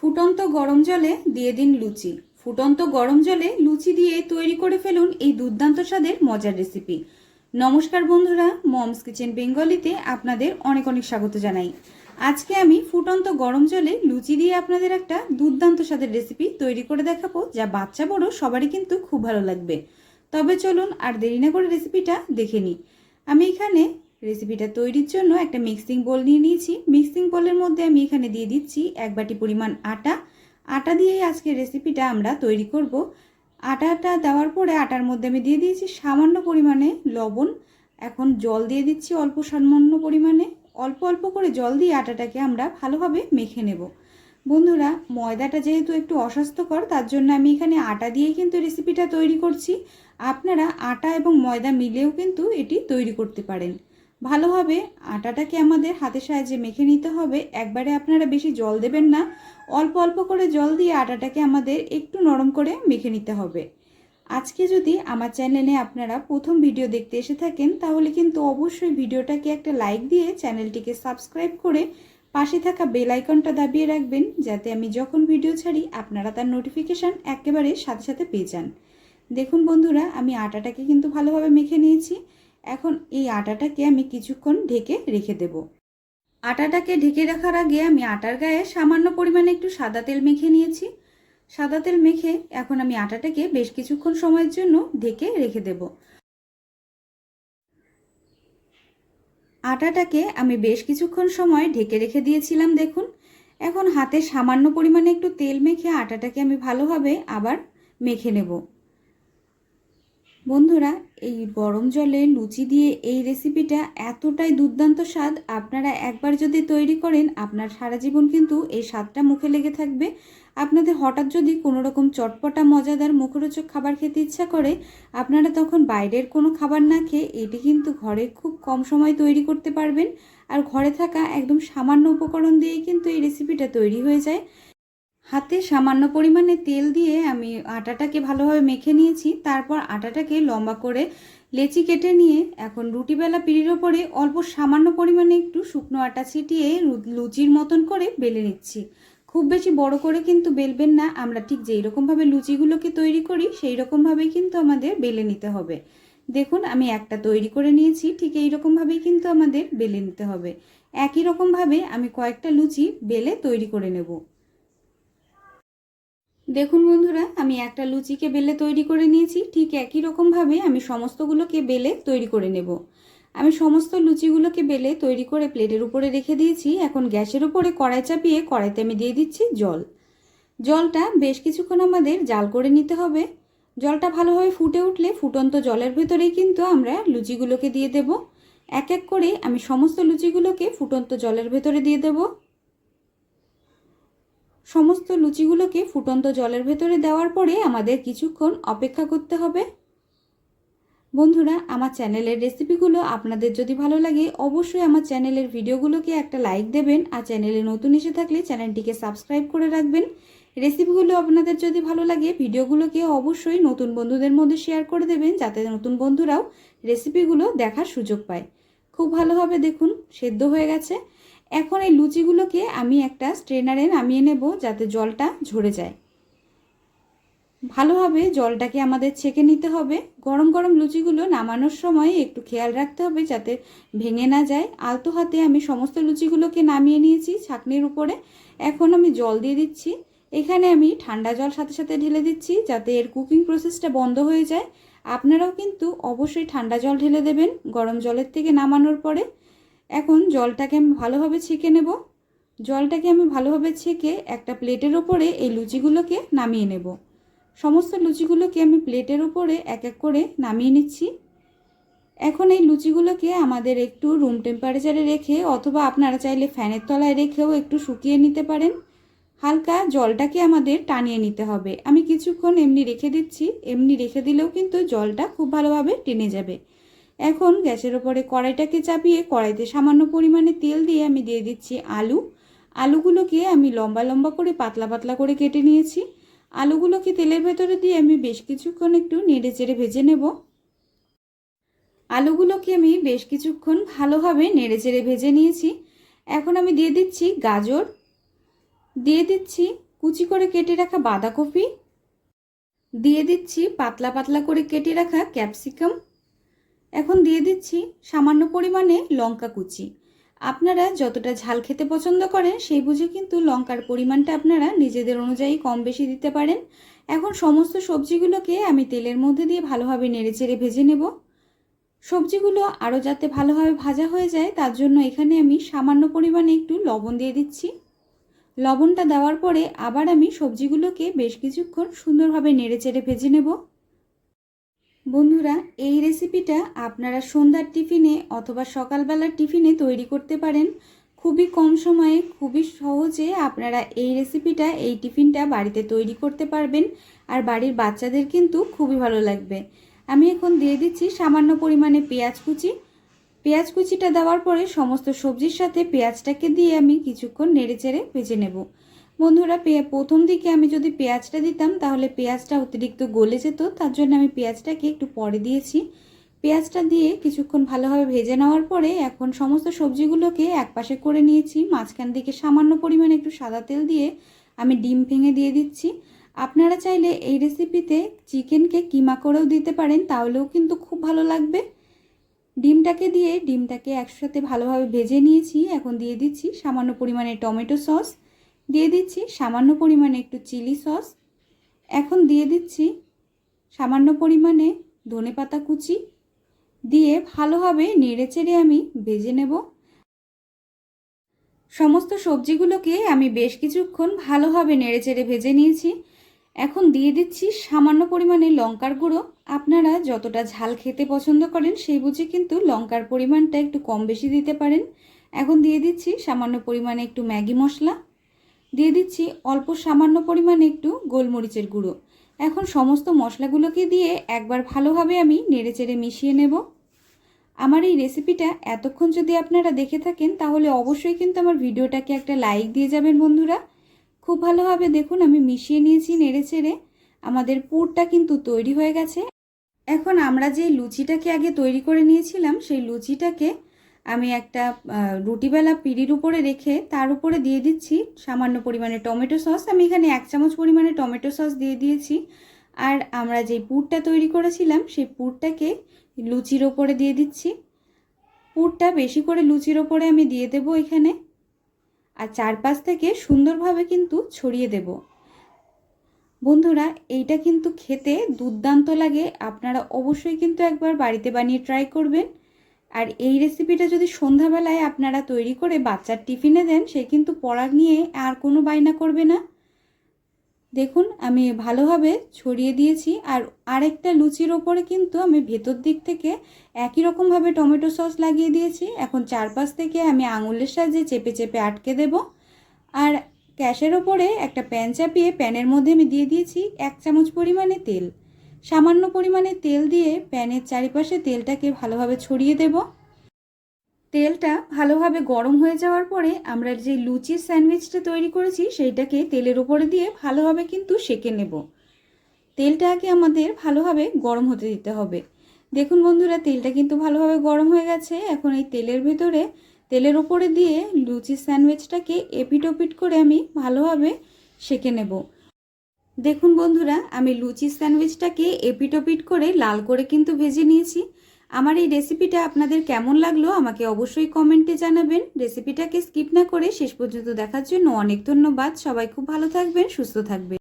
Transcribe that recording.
ফুটন্ত গরম জলে দিয়ে দিন লুচি। ফুটন্ত গরম জলে লুচি দিয়ে তৈরি করে ফেলুন এই দুর্দান্ত স্বাদের মজার রেসিপি। নমস্কার বন্ধুরা, মমস কিচেন বেঙ্গলিতে আপনাদের অনেক অনেক স্বাগত জানাই। আজকে আমি ফুটন্ত গরম জলে লুচি দিয়ে আপনাদের একটা দুর্দান্ত স্বাদের রেসিপি তৈরি করে দেখাবো, যা বাচ্চা বড় সবারই কিন্তু খুব ভালো লাগবে। তবে চলুন আর দেরি না করে রেসিপিটা দেখে নিই। আমি এখানে রেসিপিটা তৈরির জন্য একটা মিক্সিং বোল নিয়ে নিয়েছি। মিক্সিং বোলের মধ্যে আমি এখানে দিয়ে দিচ্ছি এক বাটি পরিমাণ আটা। আটা দিয়েই আজকে রেসিপিটা আমরা তৈরি করব। আটাটা দেওয়ার পরে আটার মধ্যে আমি দিয়ে দিয়েছি সামান্য পরিমাণে লবণ। এখন জল দিয়ে দিচ্ছি অল্প সামান্য পরিমাণে। অল্প অল্প করে জল দিয়ে আটাটাকে আমরা ভালোভাবে মেখে নেব। বন্ধুরা, ময়দাটা যেহেতু একটু অস্বাস্থ্যকর, তার জন্য আমি এখানে আটা দিয়েই কিন্তু রেসিপিটা তৈরি করছি। আপনারা আটা এবং ময়দা মিলেও কিন্তু এটি তৈরি করতে পারেন। ভালোভাবে আটাটাকে আমাদের হাতের সাহায্যে মেখে নিতে হবে। একবারে আপনারা বেশি জল দেবেন না। অল্প অল্প করে জল দিয়ে আটাটাকে আমাদের একটু নরম করে মেখে নিতে হবে। আজকে যদি আমার চ্যানেলে আপনারা প্রথম ভিডিও দেখতে এসে থাকেন, তাহলে কিন্তু অবশ্যই ভিডিওটাকে একটা লাইক দিয়ে চ্যানেলটিকে সাবস্ক্রাইব করে পাশে থাকা বেল আইকনটা দাবিয়ে রাখবেন, যাতে আমি যখন ভিডিও ছাড়ি, আপনারা তার নোটিফিকেশান একেবারে সাথে সাথে পেয়ে যান। দেখুন বন্ধুরা, আমি আটাটাকে কিন্তু ভালোভাবে মেখে নিয়েছি। এখন এই আটাটাকে আমি কিছুক্ষণ ঢেকে রেখে দেব। আটাটাকে ঢেকে রাখার আগে আমি আটার গায়ে সামান্য পরিমাণে একটু সাদা তেল মেখে নিয়েছি। সাদা তেল মেখে এখন আমি আটাটাকে বেশ কিছুক্ষণ সময়ের জন্য ঢেকে রেখে দেব। আটাটাকে আমি বেশ কিছুক্ষণ সময় ঢেকে রেখে দিয়েছিলাম, দেখুন। এখন হাতে সামান্য পরিমাণে একটু তেল মেখে আটাটাকে আমি ভালোভাবে আবার মেখে নেব। বন্ধুরা, এই গরম জলে লুচি দিয়ে এই রেসিপিটা এতটাই দুর্দান্ত স্বাদ, আপনারা একবার যদি তৈরি করেন, আপনার সারা জীবন কিন্তু এই স্বাদটা মুখে লেগে থাকবে। আপনাদের হঠাৎ যদি কোনো রকম চটপটা, মজাদার মুখরোচক খাবার খেতে ইচ্ছা করে, আপনারা তখন বাইরের কোনো খাবার না খেয়ে এটি কিন্তু ঘরে খুব কম সময় তৈরি করতে পারবেন। আর ঘরে থাকা একদম সামান্য উপকরণ দিয়েই কিন্তু এই রেসিপিটা তৈরি হয়ে যায়। হাতে সামান্য পরিমাণে তেল দিয়ে আমি আটাটাকে ভালোভাবে মেখে নিয়েছি। তারপর আটাটাকে লম্বা করে লেচি কেটে নিয়ে এখন রুটিবেলা পিড়ির ওপরে অল্প সামান্য পরিমাণে একটু শুকনো আটা ছিটিয়ে লুচির মতন করে বেলে নিচ্ছি। খুব বেশি বড় করে কিন্তু বেলবেন না। আমরা ঠিক যেই রকমভাবে লুচিগুলোকে তৈরি করি, সেই রকমভাবেই কিন্তু আমাদের বেলে নিতে হবে। দেখুন, আমি একটা তৈরি করে নিয়েছি, ঠিক এই রকমভাবেই কিন্তু আমাদের বেলে নিতে হবে। একই রকমভাবে আমি কয়েকটা লুচি বেলে তৈরি করে নেব। দেখুন বন্ধুরা, আমি একটা লুচিকে বেলে তৈরি করে নিয়েছি। ঠিক একই রকমভাবে আমি সমস্তগুলোকে বেলে তৈরি করে নেব। আমি সমস্ত লুচিগুলোকে বেলে তৈরি করে প্লেটের উপরে রেখে দিয়েছি। এখন গ্যাসের উপরে কড়াই চাপিয়ে কড়াইতে আমি দিয়ে দিচ্ছি জল। জলটা বেশ কিছুক্ষণ আমাদের জাল করে নিতে হবে। জলটা ভালোভাবে ফুটে উঠলে ফুটন্ত জলের ভেতরেই কিন্তু আমরা লুচিগুলোকে দিয়ে দেব। এক এক করে আমি সমস্ত লুচিগুলোকে ফুটন্ত জলের ভেতরে দিয়ে দেবো। সমস্ত লুচিগুলোকে ফুটন্ত জলের ভেতরে দেওয়ার পরে আমাদের কিছুক্ষণ অপেক্ষা করতে হবে। বন্ধুরা, আমার চ্যানেলের রেসিপিগুলো আপনাদের যদি ভালো লাগে, অবশ্যই আমার চ্যানেলের ভিডিওগুলোকে একটা লাইক দেবেন আর চ্যানেলে নতুন এসে থাকলে চ্যানেলটিকে সাবস্ক্রাইব করে রাখবেন। রেসিপিগুলো আপনাদের যদি ভালো লাগে, ভিডিওগুলোকে অবশ্যই নতুন বন্ধুদের মধ্যে শেয়ার করে দেবেন, যাতে নতুন বন্ধুরাও রেসিপিগুলো দেখার সুযোগ পায়। খুব ভালোভাবে দেখুন, সেদ্ধ হয়ে গেছে। এখন এই লুচিগুলোকে আমি একটা স্ট্রেনারে নামিয়ে নেব যাতে জলটা ঝরে যায়। ভালোভাবে জলটাকে আমাদের ছেঁকে নিতে হবে। গরম গরম লুচিগুলো নামানোর সময় একটু খেয়াল রাখতে হবে যাতে ভেঙে না যায়। আলতো হাতে আমি সমস্ত লুচিগুলোকে নামিয়ে নিয়েছি ছাঁকনির উপরে। এখন আমি জল দিয়ে দিচ্ছি। এখানে আমি ঠান্ডা জল সাথে সাথে ঢেলে দিচ্ছি যাতে এর কুকিং প্রসেসটা বন্ধ হয়ে যায়। আপনারাও কিন্তু অবশ্যই ঠান্ডা জল ঢেলে দেবেন গরম জলের থেকে নামানোর পরে। এখন জলটাকে আমি ভালোভাবে ছেঁকে নেব। জলটাকে আমি ভালোভাবে ছেঁকে একটা প্লেটের ওপরে এই লুচিগুলোকে নামিয়ে নেব। সমস্ত লুচিগুলোকে আমি প্লেটের ওপরে এক এক করে নামিয়ে নিচ্ছি। এখন এই লুচিগুলোকে আমাদের একটু রুম টেম্পারেচারে রেখে অথবা আপনারা চাইলে ফ্যানের তলায় রেখেও একটু শুকিয়ে নিতে পারেন। হালকা জলটাকে আমাদের টানিয়ে নিতে হবে। আমি কিছুক্ষণ এমনি রেখে দিচ্ছি। এমনি রেখে দিলেও কিন্তু জলটা খুব ভালোভাবে টেনে যাবে। এখন গ্যাসের ওপরে কড়াইটাকে চাপিয়ে কড়াইতে সামান্য পরিমাণে তেল দিয়ে আমি দিয়ে দিচ্ছি আলু। আলুগুলোকে আমি লম্বা লম্বা করে পাতলা পাতলা করে কেটে নিয়েছি। আলুগুলোকে তেলের ভেতরে দিয়ে আমি বেশ কিছুক্ষণ একটু নেড়ে চেড়ে ভেজে নেব। আলুগুলোকে আমি বেশ কিছুক্ষণ ভালোভাবে নেড়ে চেড়ে ভেজে নিয়েছি। এখন আমি দিয়ে দিচ্ছি গাজর। দিয়ে দিচ্ছি কুচি করে কেটে রাখা বাঁধাকপি। দিয়ে দিচ্ছি পাতলা পাতলা করে কেটে রাখা ক্যাপসিকাম। এখন দিয়ে দিচ্ছি সামান্য পরিমাণে লঙ্কা কুচি। আপনারা যতটা ঝাল খেতে পছন্দ করেন, সেই বুঝে কিন্তু লঙ্কার পরিমাণটা আপনারা নিজেদের অনুযায়ী কম বেশি দিতে পারেন। এখন সমস্ত সবজিগুলোকে আমি তেলের মধ্যে দিয়ে ভালোভাবে নেড়েচেড়ে ভেজে নেব। সবজিগুলো আরও যাতে ভালোভাবে ভাজা হয়ে যায়, তার জন্য এখানে আমি সামান্য পরিমাণে একটু লবণ দিয়ে দিচ্ছি। লবণটা দেওয়ার পরে আবার আমি সবজিগুলোকে বেশ কিছুক্ষণ সুন্দরভাবে নেড়েচেড়ে ভেজে নেব। বন্ধুরা, এই রেসিপিটা আপনারা সন্ধ্যার টিফিনে অথবা সকালবেলার টিফিনে তৈরি করতে পারেন। খুবই কম সময়ে, খুবই সহজে আপনারা এই রেসিপিটা এই টিফিনটা বাড়িতে তৈরি করতে পারবেন আর বাড়ির বাচ্চাদের কিন্তু খুবই ভালো লাগবে। আমি এখন দিয়ে দিচ্ছি সামান্য পরিমাণে পেঁয়াজ কুচি। পেঁয়াজ কুচিটা দেওয়ার পরে সমস্ত সবজির সাথে পেঁয়াজটাকে দিয়ে আমি কিছুক্ষণ নেড়েচেড়ে ভেজে নেব। বন্ধুরা প্রথম দিকে আমি যদি পেঁয়াজটা দিতাম, তাহলে পেঁয়াজটা অতিরিক্ত গলে যেত, তার জন্য আমি পেঁয়াজটাকে একটু পরে দিয়েছি। পেঁয়াজটা দিয়ে কিছুক্ষণ ভালোভাবে ভেজে নেওয়ার পরে এখন সমস্ত সবজিগুলোকে একপাশে করে নিয়েছি। মাঝখান দিকে সামান্য পরিমাণে একটু সাদা তেল দিয়ে আমি ডিম ভেঙে দিয়ে দিচ্ছি। আপনারা চাইলে এই রেসিপিতে চিকেনকে কিমা করেও দিতে পারেন, তাহলেও কিন্তু খুব ভালো লাগবে। ডিমটাকে দিয়ে, ডিমটাকে একসাথে ভালোভাবে ভেজে নিয়েছি, এখন দিয়ে দিচ্ছি সামান্য পরিমাণে টমেটো সস। দিয়ে দিচ্ছি সামান্য পরিমাণে একটু চিলি সস। এখন দিয়ে দিচ্ছি সামান্য পরিমাণে ধনে পাতা কুচি। দিয়ে ভালোভাবে নেড়েচেড়ে আমি ভেজে নেব। সমস্ত সবজিগুলোকে আমি বেশ কিছুক্ষণ ভালোভাবে নেড়েচেড়ে ভেজে নিয়েছি। এখন দিয়ে দিচ্ছি সামান্য পরিমাণে লঙ্কার গুঁড়ো। আপনারা যতটা ঝাল খেতে পছন্দ করেন সেই বুঝে কিন্তু লঙ্কার পরিমাণটা একটু কম বেশি দিতে পারেন। এখন দিয়ে দিচ্ছি সামান্য পরিমাণে একটু ম্যাগি মশলা। দিয়ে দিচ্ছি অল্প সামান্য পরিমাণে একটু গোলমরিচের গুঁড়ো। এখন সমস্ত মশলাগুলোকে দিয়ে একবার ভালোভাবে আমি নেড়েচেড়ে মিশিয়ে নেব। আমার এই রেসিপিটা এতক্ষণ যদি আপনারা দেখে থাকেন, তাহলে অবশ্যই কিন্তু আমার ভিডিওটাকে একটা লাইক দিয়ে যাবেন বন্ধুরা। খুব ভালোভাবে দেখুন, আমি মিশিয়ে নিয়েছি নেড়েচেড়ে। আমাদের পুরটা কিন্তু তৈরি হয়ে গেছে। এখন আমরা যে লুচিটাকে আগে তৈরি করে নিয়েছিলাম, সেই লুচিটাকে আমি একটা রুটিবেলা পিড়ির উপরে রেখে তার উপরে দিয়ে দিচ্ছি সামান্য পরিমাণে টমেটো সস। আমি এখানে এক চামচ পরিমাণে টমেটো সস দিয়ে দিয়েছি। আর আমরা যে পুরটা তৈরি করেছিলাম, সেই পুরটাকে লুচির ওপরে দিয়ে দিচ্ছি। পুরটা বেশি করে লুচির ওপরে আমি দিয়ে দেব এখানে। আর চারপাশ থেকে সুন্দরভাবে কিন্তু ছড়িয়ে দেব। বন্ধুরা, এইটা কিন্তু খেতে দুর্দান্ত লাগে। আপনারা অবশ্যই কিন্তু একবার বাড়িতে বানিয়ে ট্রাই করবেন। আর এই রেসিপিটা যদি সন্ধ্যাবেলায় আপনারা তৈরি করে বাচ্চার টিফিনে দেন, সে কিন্তু পড়ার নিয়ে আর কোনো বায়না করবে না। দেখুন, আমি ভালোভাবে ছড়িয়ে দিয়েছি আর আরেকটা লুচির ওপরে কিন্তু আমি ভেতর দিক থেকে একই রকমভাবে টমেটো সস লাগিয়ে দিয়েছি। এখন চারপাশ থেকে আমি আঙুলের সাহায্যে চেপে চেপে আটকে দেব। আর গ্যাসের ওপরে একটা প্যান চাপিয়ে প্যানের মধ্যে আমি দিয়ে দিয়েছি এক চামচ পরিমাণে তেল। সামান্য পরিমাণে তেল দিয়ে প্যানের চারিপাশে তেলটাকে ভালোভাবে ছড়িয়ে দেব। তেলটা ভালোভাবে গরম হয়ে যাওয়ার পরে আমরা যে লুচির স্যান্ডউইচটা তৈরি করেছি সেইটাকে তেলের উপরে দিয়ে ভালোভাবে কিন্তু সেকে নেব। তেলটাকে আমাদের ভালোভাবে গরম হতে দিতে হবে। দেখুন বন্ধুরা, তেলটা কিন্তু ভালোভাবে গরম হয়ে গেছে। এখন এই তেলের ভেতরে তেলের উপরে দিয়ে লুচির স্যান্ডউইচটাকে এপিট ওপিট করে আমি ভালোভাবে সেকে নেব। দেখুন বন্ধুরা, আমি লুচি স্যান্ডউইচটাকে এপিটোপিট করে লাল করে কিন্তু ভেজে নিয়েছি। আমার এই রেসিপিটা আপনাদের কেমন লাগল আমাকে অবশ্যই কমেন্টে জানাবেন। রেসিপিটাকে স্কিপ না করে শেষ পর্যন্ত দেখার জন্য অনেক ধন্যবাদ। সবাই খুব ভালো থাকবেন, সুস্থ থাকবেন।